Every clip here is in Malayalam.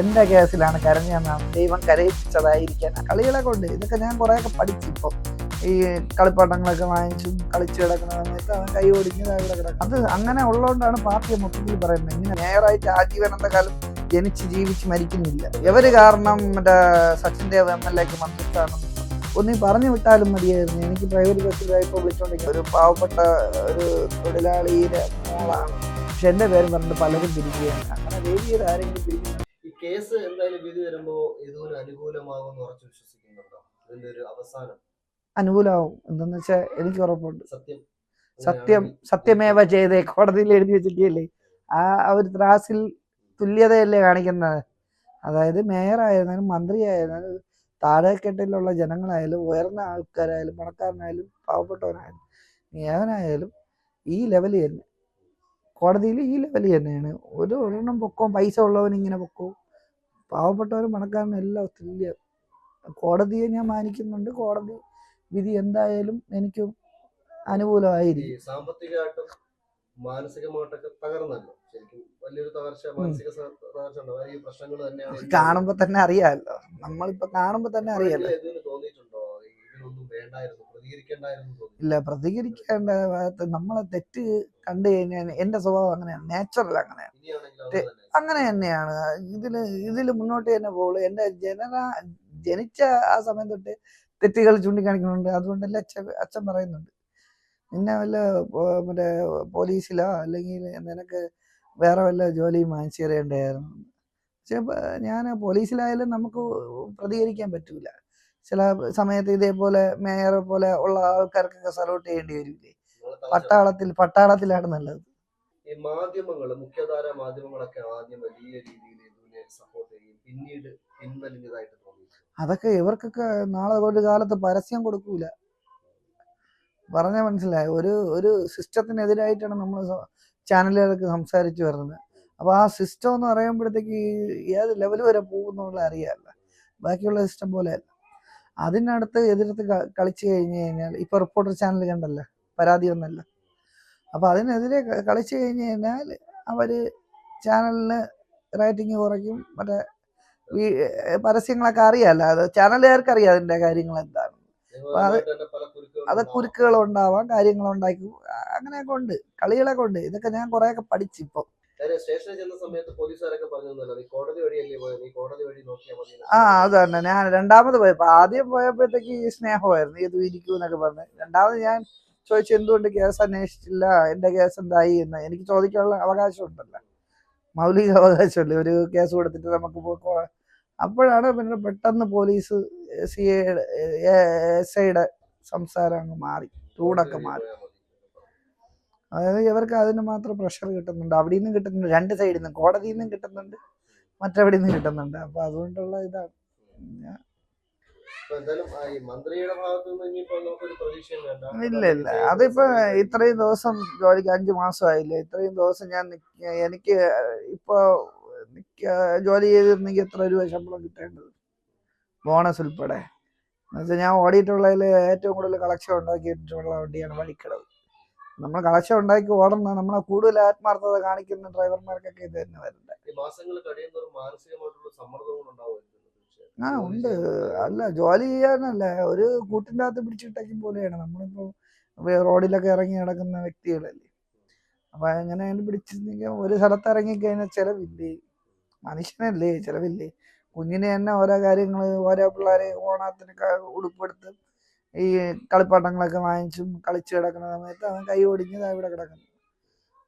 എന്റെ കേസിലാണ് കരഞ്ഞെന്നാണ് ദൈവം കരയിപ്പിച്ചതായിരിക്കാൻ. കളികളെ കൊണ്ട് ഇതൊക്കെ ഞാൻ കുറേയൊക്കെ പഠിച്ചു ഇപ്പൊ ഈ കളിപ്പാട്ടങ്ങളൊക്കെ വാങ്ങിച്ചും കളിച്ചു സമയത്ത് അവൻ കൈ ഓടിഞ്ഞത് അവിടെ കിടക്കും അത് അങ്ങനെ ഉള്ളതുകൊണ്ടാണ് പാർട്ടിയെ മൊത്തത്തിൽ പറയുന്നത്. ഇങ്ങനെ നേരായിട്ട് ആജീവനന്ത കാലം ജനിച്ച് ജീവിച്ച് മരിക്കുന്നില്ല. എവര് കാരണം മറ്റേ സച്ചിൻ ദേവ് എം എൽ എക്ക് മന്ത്രിസ്ഥാനം ഒന്നീ പറഞ്ഞു വിട്ടാലും മതിയായിരുന്നു. എനിക്ക് പ്രൈവറ്റ് ബസ്സിലായപ്പോൾ വിളിച്ചോണ്ടിരിക്കും ഒരു പാവപ്പെട്ട ഒരു തൊഴിലാളിയുടെ മോളാണ്. പക്ഷെ എന്റെ പേര് പറഞ്ഞിട്ട് പലരും പിരിക്കുകയാണ് അങ്ങനെ വേദിയിൽ ആരെങ്കിലും പിരിക്കുന്നു കേസ് എന്തായാലും വിധി വരുമ്പോ ഇതൊരു അനുകൂലമാകും ഉറച്ചു വിശ്വസിക്കുന്നുണ്ടോ? ഇതിന്റെ ഒരു അവസാനം. അനുകൂലമാവും. എന്തെന്ന് വെച്ചാൽ എനിക്ക് ഉറപ്പുണ്ട്. സത്യം. സത്യം സത്യമേവ ചെയ്തേ. കോടതിയിൽ എഴുതി വെച്ചിട്ടില്ലേ? ആ ഒരു ത്രാസിൽ തുല്യതയല്ലേ കാണിക്കുന്നത്? അതായത് മേയർ ആയിരുന്നാലും മന്ത്രി ആയിരുന്നാലും താഴെക്കെട്ടിലുള്ള ജനങ്ങളായാലും ഉയർന്ന ആൾക്കാരായാലും പണക്കാരനായാലും പാവപ്പെട്ടവനായാലും ഏവനായാലും ഈ ലെവലിൽ തന്നെ കോടതിയിൽ ഈ ലെവലിൽ തന്നെയാണ്. ഒരു ഒരെണ്ണം പൊക്കവും പൈസ ഉള്ളവൻ ഇങ്ങനെ പൊക്കവും പാവപ്പെട്ടവരും പണക്കാരനും എല്ലാം തുല്യ കോടതിയെ ഞാൻ മാനിക്കുന്നുണ്ട്. കോടതി വിധി എന്തായാലും എനിക്ക് അനുകൂലമായിരിക്കും. സാമ്പത്തികമായിട്ടും മാനസികമായിട്ടൊക്കെ തകർന്നല്ലോ. ശരിക്കും വലിയൊരു തകർച്ച മാനസിക സ- തകർച്ച ഉണ്ട് പ്രശ്നങ്ങൾ തന്നെയാണ് കാണുമ്പോൾ കാണുമ്പോ തന്നെ അറിയാമല്ലോ. നമ്മളിപ്പോ കാണുമ്പോ തന്നെ അറിയാലോ തോന്നിയിട്ടുണ്ടോ? വേണ്ടായിരുന്നു. പ്രതികരിക്കേണ്ടായിരുന്നു ഇല്ല പ്രതികരിക്കേണ്ട ഭാഗത്ത് നമ്മളെ തെറ്റ് കണ്ടു കഴിഞ്ഞാൽ എന്റെ സ്വഭാവം അങ്ങനെയാണ്. നാച്ചുറൽ അങ്ങനെയാണ്. അങ്ങനെ തന്നെയാണ്. ഇതിൽ ഇതിൽ മുന്നോട്ട് തന്നെ പോകുള്ളൂ എന്റെ ജനന ജനിച്ച ആ സമയം തൊട്ട് തെറ്റുകൾ ചൂണ്ടിക്കാണിക്കുന്നുണ്ട്. അതുകൊണ്ടല്ലേ അച്ഛൻ അച്ഛൻ പറയുന്നുണ്ട്. നിന്നെ വല്ല മറ്റേ പോലീസിലോ അല്ലെങ്കിൽ നിനക്ക് വേറെ വല്ല ജോലിയും വാങ്ങിച്ചു തരേണ്ടായിരുന്നു. പക്ഷെ ഞാൻ പോലീസിലായാലും നമുക്ക് പ്രതികരിക്കാൻ പറ്റൂല. ചില സമയത്ത് ഇതേപോലെ മേയർ പോലെ ഉള്ള ആൾക്കാർക്കൊക്കെ സലോട്ട് ചെയ്യേണ്ടി വരില്ലേ? പട്ടാളത്തിൽ പട്ടാളത്തിലാണ് നല്ലത്. ഈ മാധ്യമങ്ങൾ മുഖ്യധാര മാധ്യമങ്ങളൊക്കെ ആദ്യം വലിയ രീതിയിൽ ഇതിനെ സപ്പോർട്ട് ചെയ്യും പിന്നീട് പിൻവലിഞ്ഞതായിട്ട് തോന്നി അതൊക്കെ ഇവർക്കൊക്കെ നാളെ ഒരു കാലത്ത് പരസ്യം കൊടുക്കൂല. പറഞ്ഞ മനസ്സിലായി? ഒരു ഒരു സിസ്റ്റത്തിനെതിരായിട്ടാണ് നമ്മൾ ചാനലുകളൊക്കെ സംസാരിച്ചു വരുന്നത്. അപ്പോൾ ആ സിസ്റ്റം എന്ന് പറയുമ്പോഴത്തേക്ക് ഏത് ലെവൽ വരെ പോകുന്നുള്ള അറിയാമല്ല. ബാക്കിയുള്ള സിസ്റ്റം പോലെ അല്ല അതിനടുത്ത് എതിർത്ത് കളിച്ചു കഴിഞ്ഞു കഴിഞ്ഞാൽ ഇപ്പൊ റിപ്പോർട്ടർ ചാനൽ കണ്ടല്ലോ പരാതി ഒന്നല്ല അപ്പോൾ അതിനെതിരെ കളിച്ചു കഴിഞ്ഞു കഴിഞ്ഞാൽ അവർ ചാനലിന് റേറ്റിംഗ് കുറയ്ക്കും മറ്റേ പരസ്യങ്ങളൊക്കെ അറിയാമല്ലോ അത് ചാനലുകാർക്ക് അറിയാം അതിന്റെ കാര്യങ്ങൾ എന്താണ്. അത് അത്. കുരുക്കുകൾ ഉണ്ടാവാം. കാര്യങ്ങൾ ഉണ്ടാക്കി അങ്ങനെയൊക്കെ ഉണ്ട് കളികളൊക്കെ ഉണ്ട്. ഇതൊക്കെ ഞാൻ കുറേയൊക്കെ പഠിച്ചു സ്റ്റേഷനിൽ ചെന്ന സമയത്ത് പോലീസുകാരൊക്കെ പറഞ്ഞു നീ കോടതി വഴിയല്ലേ പോയത് നീ കോടതി വഴി നോക്കിയാൽ മതി ആ അത് തന്നെ. ഞാൻ രണ്ടാമത് പോയപ്പോ ആദ്യം പോയപ്പോഴത്തേക്ക് ഈ സ്നേഹമായിരുന്നു. ഇത് ഇരിക്കൂ എന്നൊക്കെ പറഞ്ഞു. രണ്ടാമത് ഞാൻ ചോദിച്ചു എന്തുകൊണ്ട് കേസ് അന്വേഷിച്ചില്ല? എന്റെ കേസ് എന്തായി? എന്ന്. എനിക്ക് ചോദിക്കാനുള്ള അവകാശം ഉണ്ടല്ലോ മൗലിക അവകാശമല്ലേ ഒരു കേസ് കൊടുത്തിട്ട് നമുക്ക് അപ്പോഴാണ് പിന്നെ പെട്ടെന്ന് പോലീസ് സി എസ് ഐയുടെ സംസാരം അങ്ങ് മാറി. ചൂടൊക്കെ മാറി. അതായത് ഇവർക്ക് അതിന് മാത്രം പ്രഷർ കിട്ടുന്നുണ്ട്. അവിടെ നിന്നും കിട്ടുന്നുണ്ട്. രണ്ട് സൈഡിൽ നിന്നും. കോടതിയിൽ നിന്നും കിട്ടുന്നുണ്ട്. മറ്റെവിടെ നിന്നും കിട്ടുന്നുണ്ട്. അപ്പൊ അതുകൊണ്ടുള്ള ഇതാണ്. ഇല്ല ഇല്ല. അതിപ്പോ ഇത്രയും ദിവസം ജോലിക്ക് അഞ്ചു മാസമായില്ലേ ഇത്രയും ദിവസം ഞാൻ നിക്ക- എനിക്ക് ഇപ്പൊ ജോലി ചെയ്തിരുന്നെങ്കിൽ എത്ര രൂപ ശമ്പളം കിട്ടേണ്ടത്? ബോണസ് ഉൾപ്പെടെ. എന്നുവെച്ചാൽ ഞാൻ ഓടിയിട്ടുള്ളതിൽ ഏറ്റവും കൂടുതൽ കളക്ഷൻ ഉണ്ടാക്കിയിട്ടുള്ള വണ്ടിയാണ് വഴിക്കടവ്. നമ്മൾ കളക്ഷൻ ഉണ്ടാക്കി ഓടുന്ന നമ്മളെ കൂടുതൽ ആത്മാർത്ഥത കാണിക്കുന്ന ഡ്രൈവർമാർക്കൊക്കെ ഇത് തന്നെ ഉണ്ടാവുമായിരിക്കും ആ ഉണ്ട്. അല്ല ജോലി ചെയ്യാനല്ല. ഒരു കൂട്ടിന്റെ അകത്ത് പിടിച്ചിട്ടേക്കും പോലെയാണ്. നമ്മളിപ്പോൾ വേ- റോഡിലൊക്കെ ഇറങ്ങി നടക്കുന്ന വ്യക്തികളല്ലേ. അപ്പൊ എങ്ങനെയാലും പിടിച്ചിരുന്നെങ്കിൽ ഒരു സ്ഥലത്ത് ഇറങ്ങിക്കഴിഞ്ഞാൽ ചിലവില്ലേ? മനുഷ്യനല്ലേ ചിലവില്ലേ? കുഞ്ഞിനെ തന്നെ ഓരോ കാര്യങ്ങൾ ഓരോ പിള്ളേരെ ഓണത്തിന് ഉടുപ്പെടുത്ത് ഈ കളിപ്പാട്ടങ്ങളൊക്കെ വാങ്ങിച്ചും കളിച്ച് കിടക്കുന്ന സമയത്ത് അവൻ കൈ ഒടിഞ്ഞത് ഇവിടെ കിടക്കുന്നു.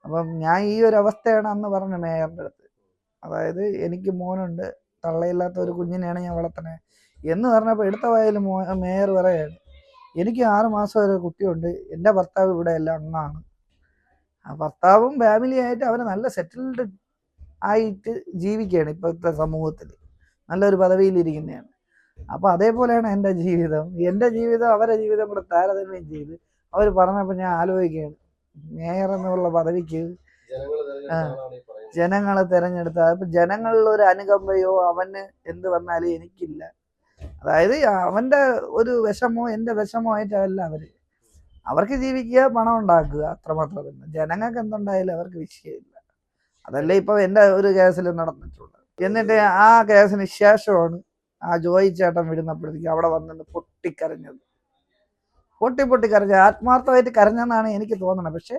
അപ്പം ഞാൻ ഈ ഒരു അവസ്ഥയാണ് അന്ന് പറഞ്ഞു മേയറിന്റെ അടുത്ത്. അതായത് എനിക്ക് മോനുണ്ട് തള്ളയില്ലാത്ത ഒരു കുഞ്ഞിനെയാണ് ഞാൻ വളർത്തണേ എന്ന് പറഞ്ഞപ്പോൾ എടുത്ത വായിൽ മോ മേയർ പറയാണ് എനിക്ക് ആറ് മാസം വരെ കുട്ടിയുണ്ട് എന്റെ ഭർത്താവ് ഇവിടെ എല്ലാം അങ്ങാണ് ആ ഭർത്താവും ഫാമിലി ആയിട്ട് അവർ നല്ല സെറ്റിൽഡ് ആയിട്ട് ജീവിക്കുകയാണ് ഇപ്പോഴത്തെ സമൂഹത്തിൽ. നല്ലൊരു പദവിയിലിരിക്കുന്നതാണ് അപ്പോൾ അതേപോലെയാണ് എന്റെ ജീവിതം. എന്റെ ജീവിതം അവരുടെ ജീവിതം കൂടെ താരതമ്യം ചെയ്ത് അവർ പറഞ്ഞപ്പോൾ ഞാൻ ആലോചിക്കുകയാണ്. മേയർ എന്നുള്ള പദവിക്ക് ജനങ്ങളെ തിരഞ്ഞെടുത്ത അപ്പൊ ജനങ്ങളിൽ ഒരു അനുകമ്പയോ അവന് എന്ത് വന്നാലും എനിക്കില്ല. അതായത് അവന്റെ ഒരു വിഷമോ എന്റെ വിഷമോ ആയിട്ടല്ല അവർ. അവർക്ക് ജീവിക്കുക പണം ഉണ്ടാക്കുക അത്രമാത്രം തന്നെ. ജനങ്ങൾക്ക് എന്തുണ്ടായാലും അവർക്ക് വിഷയമില്ല. അതല്ലേ ഇപ്പൊ എന്റെ ഒരു കേസിൽ നടന്നിട്ടുള്ളത്. എന്നിട്ട് ആ കേസിന് ശേഷമാണ് ആ ജോയി ചേട്ടൻ വിടുന്നപ്പോഴത്തേക്ക് അവിടെ വന്നിട്ട് പൊട്ടിക്കരഞ്ഞത്. പൊട്ടി പൊട്ടി കരഞ്ഞത് ആത്മാർത്ഥമായിട്ട് കരഞ്ഞെന്നാണ് എനിക്ക് തോന്നുന്നത് പക്ഷെ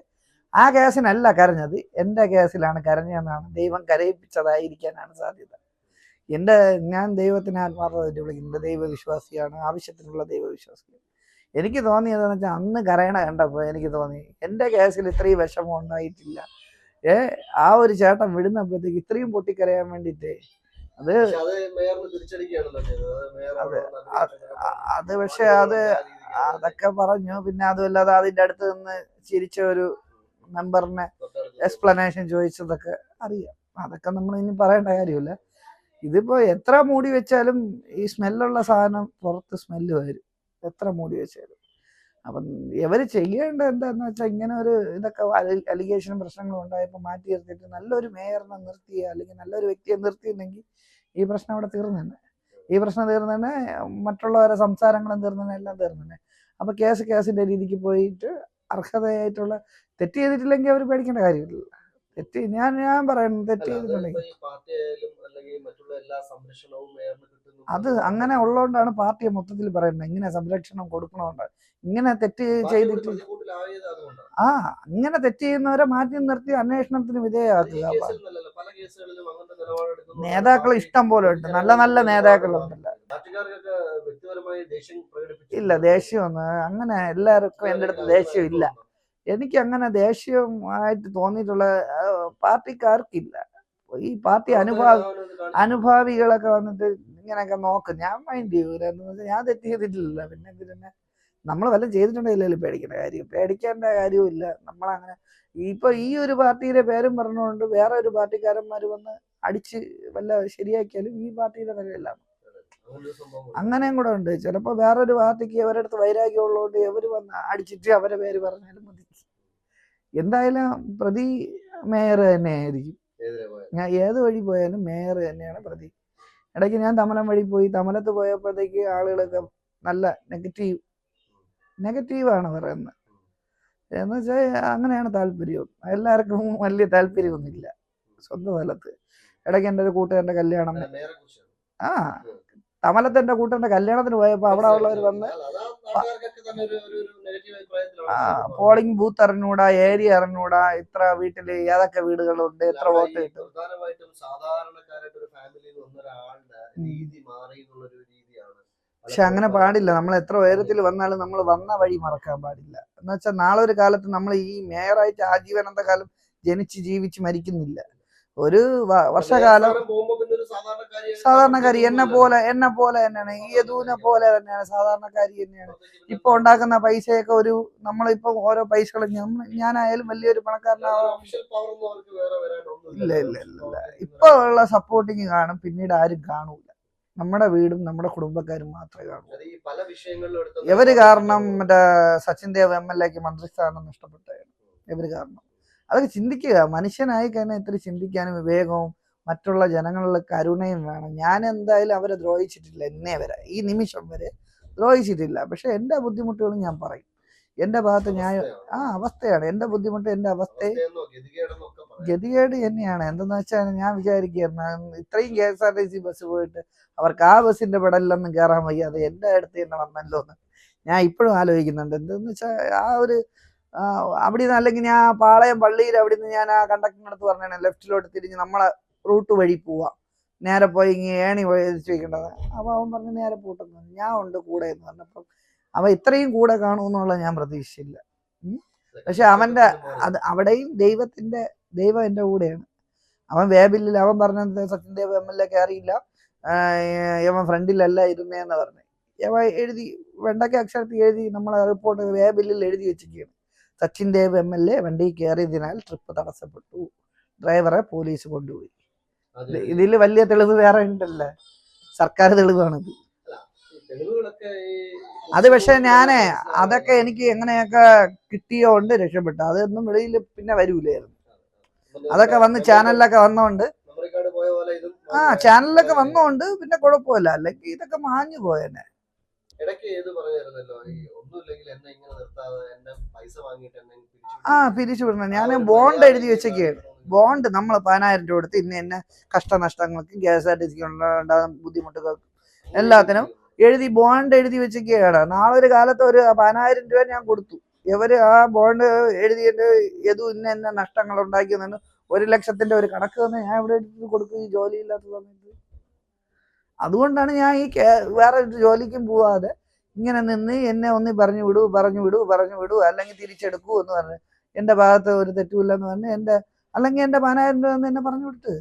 ആ കേസിനല്ല കരഞ്ഞത്. എന്റെ കേസിലാണ് കരഞ്ഞതെന്നാണ് ദൈവം കരയിപ്പിച്ചതായിരിക്കാനാണ് സാധ്യത. എന്റെ ഞാൻ ദൈവത്തിന് ആത്മാർത്ഥമായിട്ട് വിളിക്കുന്നത് ദൈവവിശ്വാസിയാണ് ആവശ്യത്തിനുള്ള ദൈവവിശ്വാസിയാണ്. എനിക്ക് തോന്നിയതെന്ന് വെച്ചാൽ അന്ന് കരയണ കണ്ടപ്പോൾ എനിക്ക് തോന്നി എന്റെ കേസിൽ ഇത്രയും വിഷമം ഉണ്ടായിട്ടില്ല ഏ ആ ഒരു ചേട്ടൻ വിടുന്നപ്പോഴത്തേക്ക് ഇത്രയും പൊട്ടിക്കരയാൻ വേണ്ടിയിട്ട് അത് അത് പക്ഷെ അത് അതൊക്കെ പറഞ്ഞു. പിന്നെ അതുമല്ലാതെ അതിന്റെ അടുത്ത് നിന്ന് ചിരിച്ച ഒരു മെമ്പറിനെ എക്സ്പ്ലനേഷൻ ചോദിച്ചതൊക്കെ അറിയാം. അതൊക്കെ നമ്മൾ ഇനി പറയേണ്ട കാര്യമില്ല. ഇതിപ്പോ എത്ര മൂടി വെച്ചാലും ഈ സ്മെല്ലുള്ള സാധനം പുറത്ത് സ്മെല്ല് വരും. എത്ര മൂടി വെച്ചാലും. അപ്പം ഇവർ ചെയ്യേണ്ട എന്താന്ന് വെച്ചാൽ ഇങ്ങനെ ഒരു ഇതൊക്കെ അലിഗേഷനും പ്രശ്നങ്ങളും ഉണ്ടായപ്പോൾ മാറ്റി നിർത്തിയിട്ട് നല്ലൊരു മേയറിനെ നിർത്തിയ അല്ലെങ്കിൽ നല്ലൊരു വ്യക്തിയെ നിർത്തിയിരുന്നെങ്കിൽ ഈ പ്രശ്നം അവിടെ തീർന്നു ഈ പ്രശ്നം തീർന്നു മറ്റുള്ളവരെ സംസാരങ്ങളും തീർന്നു എല്ലാം തീർന്നു തന്നെ. അപ്പൊ കേസ് കേസിന്റെ രീതിക്ക് പോയിട്ട് അർഹതയായിട്ടുള്ള തെറ്റ് ചെയ്തിട്ടില്ലെങ്കിൽ അവർ പേടിക്കേണ്ട കാര്യമില്ല. തെറ്റ് ഞാൻ ഞാൻ പറയുന്നത് തെറ്റ് ചെയ്തിട്ടുണ്ടെങ്കിൽ അത് അങ്ങനെ ഉള്ളതുകൊണ്ടാണ് പാർട്ടിയെ മൊത്തത്തിൽ പറയുന്നത്. ഇങ്ങനെ സംരക്ഷണം കൊടുക്കണോണ്ട്. ഇങ്ങനെ തെറ്റ് ചെയ്തിട്ട് ആ ഇങ്ങനെ തെറ്റ് ചെയ്യുന്നവരെ മാറ്റി നിർത്തി അന്വേഷണത്തിന് വിധേയമാക്കുക. നേതാക്കൾ ഇഷ്ടം പോലെ ഉണ്ട്. നല്ല നല്ല നേതാക്കളുണ്ടല്ലോ. ഇല്ല ദേഷ്യമൊന്ന്. അങ്ങനെ എല്ലാവർക്കും എന്റെ അടുത്ത് ദേഷ്യം ഇല്ല. എനിക്ക് അങ്ങനെ ദേഷ്യമായിട്ട് തോന്നിയിട്ടുള്ള പാർട്ടിക്കാർക്കില്ല. ഈ പാർട്ടി അനുഭാവി അനുഭാവികളൊക്കെ വന്നിട്ട് ഇങ്ങനെയൊക്കെ നോക്കും. ഞാൻ മൈൻഡ് ചെയ്യൂല എന്ന് വെച്ചാൽ ഞാൻ തെറ്റ് ചെയ്തിട്ടില്ല പിന്നെ എന്തിനെ നമ്മൾ വല്ലതും ചെയ്തിട്ടുണ്ടെങ്കിൽ പേടിക്കേണ്ട കാര്യം. പേടിക്കേണ്ട കാര്യവുമില്ല നമ്മളങ്ങനെ ഇപ്പൊ ഈ ഒരു പാർട്ടിയുടെ പേരും പറഞ്ഞുകൊണ്ട് വേറെ ഒരു പാർട്ടിക്കാരന്മാർ വന്ന് അടിച്ച് വല്ല ശരിയാക്കിയാലും ഈ പാർട്ടിയുടെ നിലയില്ല അങ്ങനെയും കൂടെ ഉണ്ട്. ചിലപ്പോൾ വേറൊരു പാർട്ടിക്ക് അവരുടെ അടുത്ത് വൈരാഗ്യം ഉള്ളതുകൊണ്ട് അവർ വന്ന് അടിച്ചിട്ട് അവരെ പേര് പറഞ്ഞാലും മതി. എന്തായാലും പ്രതി മേയർ തന്നെയായിരിക്കും. ഞാൻ ഏത് വഴി പോയാലും മേയർ തന്നെയാണ് പ്രതി. ഇടയ്ക്ക് ഞാൻ തമലം വഴി പോയി തമലത്ത് പോയപ്പോഴത്തേക്ക് ആളുകളൊക്കെ നല്ല നെഗറ്റീവ് നെഗറ്റീവാണ് പറയുന്നത്. എന്ന് വെച്ചാൽ അങ്ങനെയാണ് താല്പര്യം. എല്ലാവർക്കും വലിയ താല്പര്യമൊന്നുമില്ല. സ്വന്തം സ്ഥലത്ത്. ഇടയ്ക്ക് എന്റെ ഒരു കൂട്ടുകാരന്റെ കല്യാണം. ആ. തമലത്ത് എന്റെ കൂട്ടന്റെ കല്യാണത്തിന് പോയപ്പോ അവിടെ ഉള്ളവർ വന്ന് ആ പോളിംഗ് ബൂത്ത് അറിഞ്ഞൂടാ ഏരിയ അറിഞ്ഞൂടാ ഇത്ര വീട്ടിൽ ഏതൊക്കെ വീടുകളുണ്ട് എത്ര വോട്ട് കിട്ടും? പ്രധാനമായിട്ടും സാധാരണക്കാരായിട്ട് ഒരു ഫാമിലിയിൽ ഒന്നൊരാളുടെ രീതി മാറി എന്നുള്ളൊരു രീതിയാണ്. പക്ഷെ അങ്ങനെ പാടില്ല. നമ്മൾ എത്ര ഉയരത്തിൽ വന്നാലും നമ്മൾ വന്ന വഴി മറക്കാൻ പാടില്ല. എന്ന് വെച്ചാൽ നാളെ ഒരു കാലത്ത് നമ്മൾ ഈ മേയറായിട്ട് ആജീവനന്ത കാലം ജനിച്ച് ജീവിച്ച് മരിക്കുന്നില്ല. ഒരു വർഷകാലം സാധാരണക്കാരി എന്നെ പോലെ എന്നെ പോലെ തന്നെയാണ്. ഈ യദൂനെ പോലെ തന്നെയാണ് സാധാരണക്കാരി തന്നെയാണ്. ഇപ്പൊ ഉണ്ടാക്കുന്ന പൈസയൊക്കെ ഒരു നമ്മളിപ്പോ ഓരോ പൈസകളും ഞാനായാലും വലിയൊരു പണക്കാരനാവാം ഇല്ല ഇല്ല ഇല്ല ഇല്ല ഇപ്പൊ ഉള്ള സപ്പോർട്ടിങ് കാണും പിന്നീട് ആരും കാണൂല. നമ്മുടെ വീടും നമ്മുടെ കുടുംബക്കാരും മാത്രമേ കാണൂ. ഇവർ കാരണം മറ്റേ സച്ചിൻ ദേവ് എം എൽ എക്ക് മന്ത്രിസ്ഥാനം നഷ്ടപ്പെട്ടു ഇവർ കാരണം? അതൊക്കെ ചിന്തിക്കുക. മനുഷ്യനായി കഴിഞ്ഞാൽ ഇത്തിരി ചിന്തിക്കാനും വിവേകവും മറ്റുള്ള ജനങ്ങളുടെ കരുണയും വേണം. ഞാൻ എന്തായാലും അവരെ ദ്രോഹിച്ചിട്ടില്ല എന്നേ വരെ. ഈ നിമിഷം വരെ ദ്രോഹിച്ചിട്ടില്ല. പക്ഷെ എന്റെ ബുദ്ധിമുട്ടുകൾ ഞാൻ പറയും. എന്റെ ഭാഗത്ത് ഞാൻ ആ അവസ്ഥയാണ്. എന്റെ ബുദ്ധിമുട്ട് എന്റെ അവസ്ഥയെ. ഗതികേട് തന്നെയാണ്. എന്തെന്ന് വെച്ചാൽ ഞാൻ വിചാരിക്കുകയായിരുന്നു ഇത്രയും K S R T C bus പോയിട്ട് അവർക്ക് ആ ബസ്സിന്റെ പെടലിലൊന്നും കയറാൻ വയ്യാതെ എന്റെ എന്റെ അടുത്ത് തന്നെ വന്നല്ലോ എന്ന് ഞാൻ ഇപ്പോഴും ആലോചിക്കുന്നുണ്ട്. എന്തെന്ന് വെച്ചാൽ ആ ഒരു അവിടെ നിന്ന് അല്ലെങ്കിൽ ഞാൻ പാളയം പള്ളിയിൽ അവിടെ നിന്ന് ഞാൻ ആ കണ്ടക്ടറിനടുത്ത് പറഞ്ഞാണ് ലെഫ്റ്റിലോട്ട് തിരിഞ്ഞ് നമ്മളെ റൂട്ട് വഴി പോവാം. നേരെ പോയി ഇങ്ങനെ ഏണി ചോദിക്കേണ്ടത് അപ്പോൾ അവൻ പറഞ്ഞു നേരെ പോട്ടെന്ന്. ഞാൻ ഉണ്ട് കൂടെ എന്ന് പറഞ്ഞപ്പോൾ അവൻ ഇത്രയും കൂടെ കാണുമെന്നുള്ള ഞാൻ പ്രതീക്ഷിച്ചില്ല. പക്ഷെ അവന്റെ അത് അവിടെയും ദൈവത്തിന്റെ ദൈവം എന്റെ കൂടെയാണ്. അവൻ വേബില്ലിൽ അവൻ പറഞ്ഞത് Sachin Dev M L A കയറിയില്ല. അവൻ ഫ്രണ്ടിലല്ല ഇരുന്നേന്ന് പറഞ്ഞു. എഴുതി വെണ്ടക്ക അക്ഷരത്തിൽ എഴുതി നമ്മളെ റിപ്പോർട്ട് വേബില്ലിൽ എഴുതി വെച്ചിരിക്കുകയാണ്. Sachin Dev M L A വണ്ടി കയറിയതിനാൽ ട്രിപ്പ് തടസ്സപ്പെട്ടു. ഡ്രൈവറെ പോലീസ് കൊണ്ടുപോയി. ഇതിൽ വലിയ തെളിവ് വേറെ ഉണ്ടല്ലേ? സർക്കാർ തെളിവാണിത്. അത് പക്ഷെ ഞാനേ അതൊക്കെ എനിക്ക് എങ്ങനെയൊക്കെ കിട്ടിയോണ്ട് രക്ഷപ്പെട്ടു. അതൊന്നും വെളിയിൽ പിന്നെ വരൂലായിരുന്നു. അതൊക്കെ വന്ന് ചാനലിലൊക്കെ വന്നോണ്ട്. ആ ചാനലിലൊക്കെ വന്നോണ്ട് പിന്നെ കുഴപ്പമില്ല. അല്ലെങ്കിൽ ഇതൊക്കെ മാഞ്ഞു പോയേനെ. ഇടയ്ക്ക് ഏത് പറഞ്ഞായിരുന്നല്ലോ ഈ ഒന്നുമില്ലെങ്കിൽ എന്നെ ഇങ്ങനെ നിർത്താതെ എന്നെ പൈസ വാങ്ങിയിട്ട് എന്നെ പിരിച്ചു ആ പിരിച്ചുവിടണം ഞാൻ ബോണ്ട് എഴുതി വെച്ചൊക്കെയാണ് ബോണ്ട് നമ്മൾ പതിനായിരം രൂപ കൊടുത്ത് ഇന്ന ഇന്ന കഷ്ടനഷ്ടങ്ങൾക്കും കെ എസ് ആർ ടി സിക്ക് ഉണ്ടാകുന്ന ബുദ്ധിമുട്ടുകൾക്കും എല്ലാത്തിനും എഴുതി ബോണ്ട് എഴുതി വെച്ചൊക്കെയാണ് നാളെ ഒരു കാലത്ത് ഒരു പതിനായിരം രൂപ ഞാൻ കൊടുത്തു. ഇവർ ആ ബോണ്ട് എഴുതിയിട്ട് ഏതു ഇന്ന ഇന്ന നഷ്ടങ്ങൾ ഉണ്ടാക്കിയെന്ന് ഒരു ലക്ഷത്തിന്റെ ഒരു കണക്ക് തന്നെ ഞാൻ ഇവിടെ കൊടുക്കും ഈ ജോലി ഇല്ലാത്ത സമയത്ത്. അതുകൊണ്ടാണ് ഞാൻ ഈ വേറെ ഒരു ജോലിക്കും പോവാതെ ഇങ്ങനെ നിന്ന് എന്നെ ഒന്ന് പറഞ്ഞു വിടൂ പറഞ്ഞു വിടൂ പറഞ്ഞു വിടൂ അല്ലെങ്കിൽ തിരിച്ചെടുക്കൂ എന്ന് പറഞ്ഞു എന്റെ ഭാഗത്ത് ഒരു തെറ്റുമില്ലെന്ന് പറഞ്ഞ് എന്റെ അല്ലെങ്കിൽ എന്റെ പതിനായിരം എന്ന് എന്നെ പറഞ്ഞു വിട്ട്.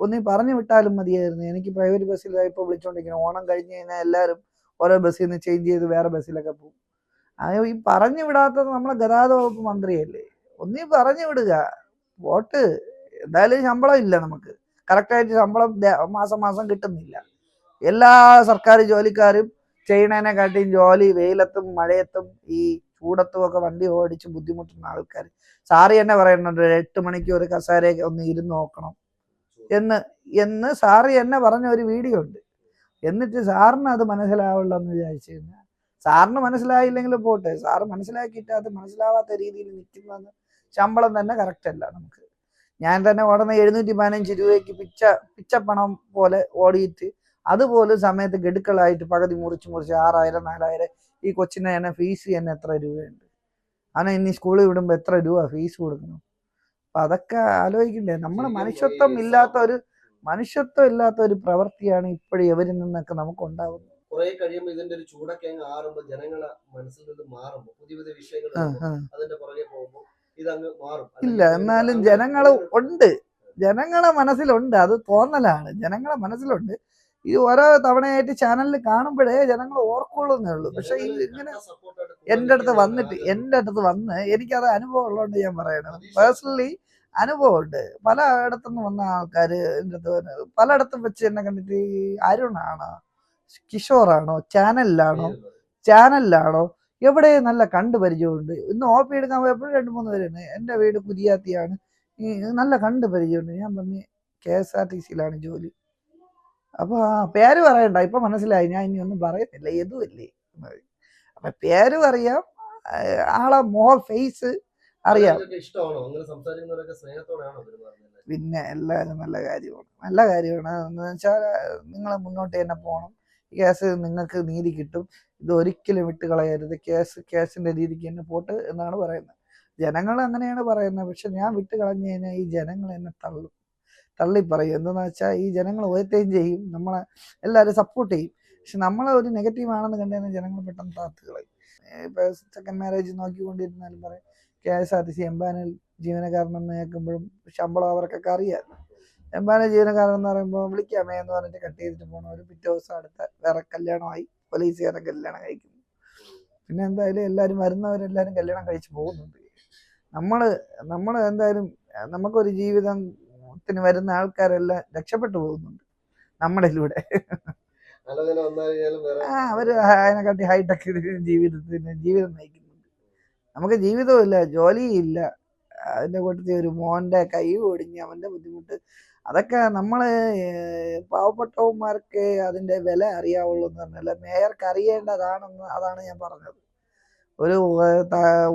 ഒന്നീ പറഞ്ഞു വിട്ടാലും മതിയായിരുന്നു. എനിക്ക് പ്രൈവറ്റ് ബസ്സിൽ ഇപ്പോൾ വിളിച്ചോണ്ടിരിക്കുന്നു. ഓണം കഴിഞ്ഞ് കഴിഞ്ഞാൽ എല്ലാവരും ഓരോ ബസ്സിൽ നിന്ന് ചേഞ്ച് ചെയ്ത് വേറെ ബസ്സിലൊക്കെ പോകും. ഈ പറഞ്ഞു വിടാത്തത് നമ്മളെ ഗതാഗത വകുപ്പ് മന്ത്രിയല്ലേ? ഒന്നീ പറഞ്ഞു വിടുക. വോട്ട്. എന്തായാലും ശമ്പളം ഇല്ല നമുക്ക്. കറക്റ്റായിട്ട് ശമ്പളം മാസം മാസം കിട്ടുന്നില്ല. എല്ലാ സർക്കാർ ജോലിക്കാരും ചെയ്യണതിനെക്കാട്ടിയും ജോലി വെയിലത്തും മഴയത്തും ഈ ചൂടത്തും ഒക്കെ വണ്ടി ഓടിച്ച് ബുദ്ധിമുട്ടുന്ന ആൾക്കാർ സാറി തന്നെ പറയുന്നുണ്ട് എട്ട് മണിക്ക് ഒരു കസാരയൊക്കെ ഒന്ന് ഇരുന്ന് നോക്കണം എന്ന്. എന്ന് സാറി തന്നെ പറഞ്ഞ ഒരു വീഡിയോ ഉണ്ട്. എന്നിട്ട് സാറിന് അത് മനസ്സിലാവുള്ളൂ എന്ന് വിചാരിച്ചു കഴിഞ്ഞാൽ സാറിന് മനസ്സിലായില്ലെങ്കിൽ പോട്ടെ സാറ് മനസ്സിലാക്കിയിട്ട് അത് മനസ്സിലാവാത്ത രീതിയിൽ നിൽക്കുന്നതെന്ന് ശമ്പളം തന്നെ കറക്റ്റ് അല്ല നമുക്ക്. ഞാൻ തന്നെ ഓടുന്ന എഴുന്നൂറ്റി പതിനഞ്ച് രൂപയ്ക്ക് പിച്ച പിച്ചപ്പണം പോലെ ഓടിയിട്ട് അതുപോലും സമയത്ത് ഗഡുക്കളായിട്ട് പകുതി മുറിച്ച് മുറിച്ച് ആറായിരം നാലായിരം ഈ കൊച്ചിനെ തന്നെ ഫീസ് തന്നെ എത്ര രൂപയുണ്ട്? അവനെ ഇനി സ്കൂളിൽ വിടുമ്പോൾ എത്ര രൂപ ഫീസ് കൊടുക്കണം? അപ്പൊ അതൊക്കെ ആലോചിക്കണ്ടേ? നമ്മുടെ മനുഷ്യത്വം ഇല്ലാത്ത ഒരു മനുഷ്യത്വം ഇല്ലാത്ത ഒരു പ്രവൃത്തിയാണ് ഇപ്പോഴും ഇവരിൽ നിന്നൊക്കെ നമുക്ക് ഉണ്ടാവുന്നത് കുറെ കഴിയുമ്പോൾ ഇതിന്റെ ഒരു ചൂടൊക്കെ അങ്ങ് ആറുമ്പോൾ ജനങ്ങളെ മനസ്സിൽ നിന്ന് മാറുമ്പോൾ പുതിയ പുതിയ വിഷയങ്ങൾ. അതിന്റെ പുറകെ പോകുമ്പോൾ ഇതങ്ങ് മാറും. ഇല്ല എന്നാലും ജനങ്ങൾ ഉണ്ട്. ജനങ്ങളെ മനസ്സിലുണ്ട്. അത് തോന്നലാണ്. ജനങ്ങളെ മനസ്സിലുണ്ട്. ഈ ഓരോ തവണയായിട്ട് ചാനലിൽ കാണുമ്പോഴേ ജനങ്ങൾ ഓർക്കുള്ളൂന്നേ ഉള്ളൂ. പക്ഷെ ഇങ്ങനെ എന്റെ അടുത്ത് വന്നിട്ട്. എന്റെ അടുത്ത് വന്ന് എനിക്കത് അനുഭവം ഉള്ളതുകൊണ്ട് ഞാൻ പറയണം. പേഴ്സണലി അനുഭവമുണ്ട്. പല ഇടത്തുനിന്ന് വന്ന ആൾക്കാർ എന്റെ അടുത്ത് വന്ന് പലയിടത്തും വെച്ച് എന്നെ കണ്ടിട്ട് ഈ അരുണാണോ കിഷോറാണോ ചാനലിലാണോ ചാനലിലാണോ എവിടെ നല്ല കണ്ടു പരിചയമുണ്ട് ഇന്ന് ഓപ്പി പി എടുക്കാൻ പോയപ്പോഴും രണ്ട് മൂന്ന് പേരുണ്ട്. എന്റെ വീട് കുരിയാത്തിയാണ് നല്ല കണ്ടു പരിചയമുണ്ട് ഞാൻ പറഞ്ഞു കെ എസ് ആർ ടി സിയിലാണ് ജോലി. അപ്പോൾ ആ പേര് പറയണ്ട ഇപ്പൊ മനസ്സിലായി ഞാൻ ഇനി ഒന്നും പറയുന്നില്ല യദുവല്ലേ അപ്പൊ പേരും അറിയാം ആളെ മുഖ ഫേസ് അറിയാം. പിന്നെ എല്ലാവരും നല്ല കാര്യമാണ് നല്ല കാര്യമാണ്. എന്ന് വെച്ചാൽ നിങ്ങൾ മുന്നോട്ട് തന്നെ പോകണം. കേസ് നിങ്ങൾക്ക് നീതി കിട്ടും. ഇത് ഒരിക്കലും വിട്ട് കളയരുത്. കേസ് കേസിന്റെ രീതിക്ക് തന്നെ പോട്ട് എന്നാണ് പറയുന്നത്. ജനങ്ങൾ അങ്ങനെയാണ് പറയുന്നത്. പക്ഷെ ഞാൻ വിട്ട് കളഞ്ഞു കഴിഞ്ഞാൽ ഈ ജനങ്ങൾ എന്നെ തള്ളും. തള്ളി പറയും എന്തെന്ന് വെച്ചാൽ ഈ ജനങ്ങൾ ഉയർത്തുകയും ചെയ്യും നമ്മളെ എല്ലാവരും സപ്പോർട്ട് ചെയ്യും. പക്ഷെ നമ്മളെ ഒരു നെഗറ്റീവ് ആണെന്ന് കണ്ടു കഴിഞ്ഞാൽ ജനങ്ങൾ പെട്ടെന്ന് താത്ത് കളയും. ഇപ്പൊ സെക്കൻഡ് മാരേജ് നോക്കിക്കൊണ്ടിരുന്നാലും പറയും K S R T C empanel ജീവനക്കാരനെന്ന് കേൾക്കുമ്പോഴും ശമ്പളം അവർക്കൊക്കെ എംബാനൽ ജീവനക്കാരൻ എന്ന് പറയുമ്പോൾ വിളിക്കാമേ എന്ന് പറഞ്ഞിട്ട് കട്ട് ചെയ്തിട്ട് പോണവർ പിറ്റേ ദിവസം അടുത്ത വേറെ കല്യാണമായി പോലീസുകാരൻ കല്യാണം കഴിക്കുന്നു. പിന്നെ എന്തായാലും എല്ലാവരും വരുന്നവരെല്ലാവരും കല്യാണം കഴിച്ച് പോകുന്നുണ്ട്. നമ്മൾ നമ്മൾ എന്തായാലും നമുക്കൊരു നമുക്കൊരു ജീവിതത്തിന് വരുന്ന ആൾക്കാരെല്ലാം രക്ഷപ്പെട്ടു പോകുന്നുണ്ട് നമ്മളിലൂടെ. ആ അവർ അതിനെക്കാട്ടി ഹൈടെക് ജീവിതത്തിന് ജീവിതം നയിക്കുന്നുണ്ട്. നമുക്ക് ജീവിതമില്ല ജോലിയില്ല. അതിന്റെ കൂട്ടത്തിൽ ഒരു മോന്റെ കൈ ഒടിഞ്ഞ് അവന്റെ ബുദ്ധിമുട്ട്. അതൊക്കെ നമ്മൾ പാവപ്പെട്ടവന്മാർക്ക് അതിന്റെ വില അറിയാവുള്ളൂ എന്ന് പറഞ്ഞല്ല? മേയർക്ക് അറിയേണ്ടതാണെന്ന് അതാണ് ഞാൻ പറഞ്ഞത്. ഒരു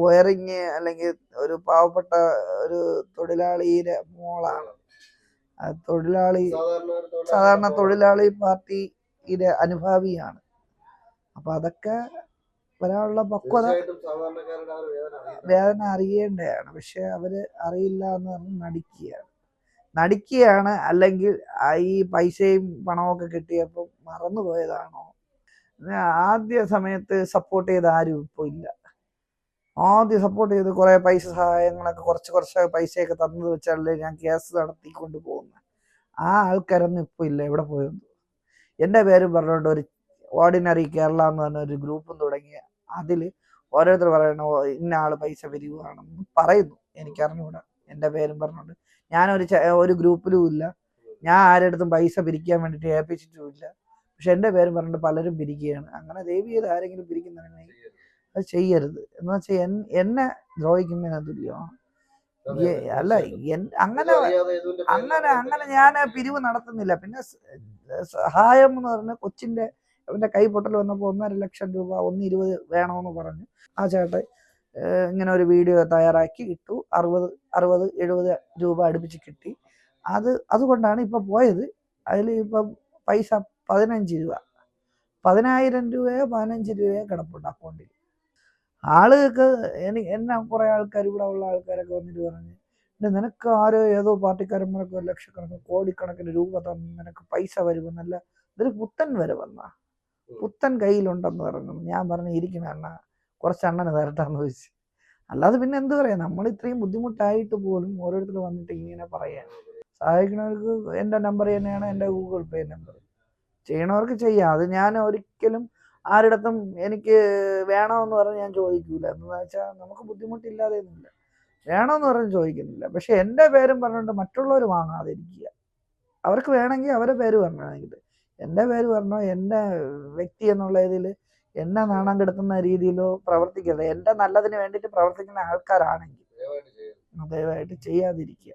വയറിങ് അല്ലെങ്കിൽ ഒരു പാവപ്പെട്ട ഒരു തൊഴിലാളിയുടെ മോളാണ്. തൊഴിലാളി സാധാരണ തൊഴിലാളി പാർട്ടി ഇത് അനുഭാവിയാണ്. അപ്പൊ അതൊക്കെ വരാനുള്ള പക്വത വേദന അറിയാം വേദന അറിയേണ്ടതാണ്. പക്ഷെ അവർ അറിയില്ല എന്ന് പറഞ്ഞ് നടിക്കുകയാണ്. നടിക്കുകയാണ് അല്ലെങ്കിൽ ഈ പൈസയും പണമൊക്കെ കിട്ടിയപ്പോൾ മറന്നുപോയതാണോ? പോയതാണോ ആദ്യ സമയത്ത് സപ്പോർട്ട് ചെയ്ത ആരും ഇപ്പോൾ ഇല്ല. ആദ്യം സപ്പോർട്ട് ചെയ്ത് കുറെ പൈസ സഹായങ്ങളൊക്കെ കുറച്ച് കുറച്ച് പൈസയൊക്കെ തന്നത് വെച്ചാലേ ഞാൻ കേസ് നടത്തിക്കൊണ്ട് പോകുന്നത് ആ ആൾക്കാരൊന്നും ഇപ്പോൾ ഇല്ല. എവിടെ പോയെന്ന് എന്റെ പേര് പറഞ്ഞുകൊണ്ട് ഒരു ഓർഡിനറി കേരള എന്ന് പറഞ്ഞ ഒരു ഗ്രൂപ്പും തുടങ്ങി അതിൽ ഓരോരുത്തർ പറയണ "ഓ, ഇന്ന ആൾ പൈസ പിരിവുകയാണെന്ന് പറയുന്നു. എനിക്ക് അറിഞ്ഞുകൂടാ എന്റെ പേരും പറഞ്ഞുകൊണ്ട് ഞാനൊരു ഒരു ഗ്രൂപ്പിലും ഇല്ല. ഞാൻ ആരുടെ പൈസ പിരിക്കാൻ വേണ്ടിയിട്ട് ഏൽപ്പിച്ചിട്ടുമില്ല പക്ഷെ എന്റെ പേരും പറഞ്ഞിട്ട് പലരും പിരിക്കുകയാണ്. അങ്ങനെ ദേവിയത് ആരെങ്കിലും പിരിക്കുന്നുണ്ടെങ്കിൽ അത് ചെയ്യരുത്. എന്ന് വെച്ചാൽ എന്നെ ദ്രോഹിക്കുന്നതിന് തുല്യമാണ് അല്ല അങ്ങനെ അങ്ങനെ അങ്ങനെ ഞാൻ പിരിവ് നടത്തുന്നില്ല. പിന്നെ സഹായം എന്ന് പറഞ്ഞ കൊച്ചിന്റെ അവന്റെ കൈ പൊട്ടൽ വന്നപ്പോൾ ഒന്നര ലക്ഷം രൂപ ഒന്ന് ഇരുപത് വേണമെന്ന് പറഞ്ഞു. ആ ചേട്ടൻ ഇങ്ങനെ ഒരു വീഡിയോ തയ്യാറാക്കി ഇട്ടു. അറുപത് അറുപത് എഴുപത് രൂപ അടുപ്പിച്ച് കിട്ടി. അത് അതുകൊണ്ടാണ് ഇപ്പൊ പോയത്. അതിൽ ഇപ്പം പൈസ പതിനഞ്ച് രൂപ. പതിനായിരം രൂപയോ പതിനഞ്ച് രൂപയോ കിടപ്പുണ്ട് അക്കൗണ്ടിൽ. ആളുകൾക്ക് എനിക്ക് എന്നെ കുറേ ആൾക്കാർ ഇവിടെ ഉള്ള ആൾക്കാരൊക്കെ വന്നിട്ട് പറഞ്ഞു "എടാ, നിനക്ക് ആരോ ഏതോ പാർട്ടിക്കാരന്മാരൊക്കെ ഒരു ലക്ഷക്കണക്കിന് കോടിക്കണക്കിന് രൂപ തന്നു നിനക്ക് പൈസ വരുമെന്നല്ല ഇതൊരു പുത്തൻ വരെ വന്ന. പുത്തൻ കയ്യിലുണ്ടെന്ന് പറഞ്ഞു. ഞാൻ പറഞ്ഞു ഇരിക്കണ അണ്ണ കുറച്ച് അണ്ണന് തരട്ടാന്ന് ചോദിച്ചു. അല്ലാതെ പിന്നെ എന്ത് പറയാ? നമ്മൾ ഇത്രയും ബുദ്ധിമുട്ടായിട്ട് പോലും ഓരോരുത്തർ വന്നിട്ട് ഇങ്ങനെ പറയാൻ സഹായിക്കണവർക്ക് എന്റെ നമ്പർ തന്നെയാണ് എന്റെ ഗൂഗിൾ പേ നമ്പർ. ചെയ്യണവർക്ക് ചെയ്യാം. അത് ഞാൻ ഒരിക്കലും ആരിടത്തും എനിക്ക് വേണമെന്ന് പറഞ്ഞ് ഞാൻ ചോദിക്കൂല. എന്ന് വെച്ചാൽ നമുക്ക് ബുദ്ധിമുട്ടില്ലാതെ ഒന്നുമില്ല വേണമെന്ന് പറഞ്ഞ് ചോദിക്കുന്നില്ല. പക്ഷെ എന്റെ പേരും പറഞ്ഞുകൊണ്ട് മറ്റുള്ളവർ വാങ്ങാതിരിക്കുക. അവർക്ക് വേണമെങ്കിൽ അവരെ പേര് പറഞ്ഞാണെങ്കിൽ എന്റെ പേര് പറഞ്ഞോ എന്റെ വ്യക്തി എന്നുള്ള ഇതിൽ എന്നെ നാണം കെടുത്തുന്ന രീതിയിലോ പ്രവർത്തിക്കരുത്. എന്റെ നല്ലതിന് വേണ്ടിയിട്ട് പ്രവർത്തിക്കുന്ന ആൾക്കാരാണെങ്കിൽ ദയവായിട്ട് ചെയ്യാതിരിക്കുക.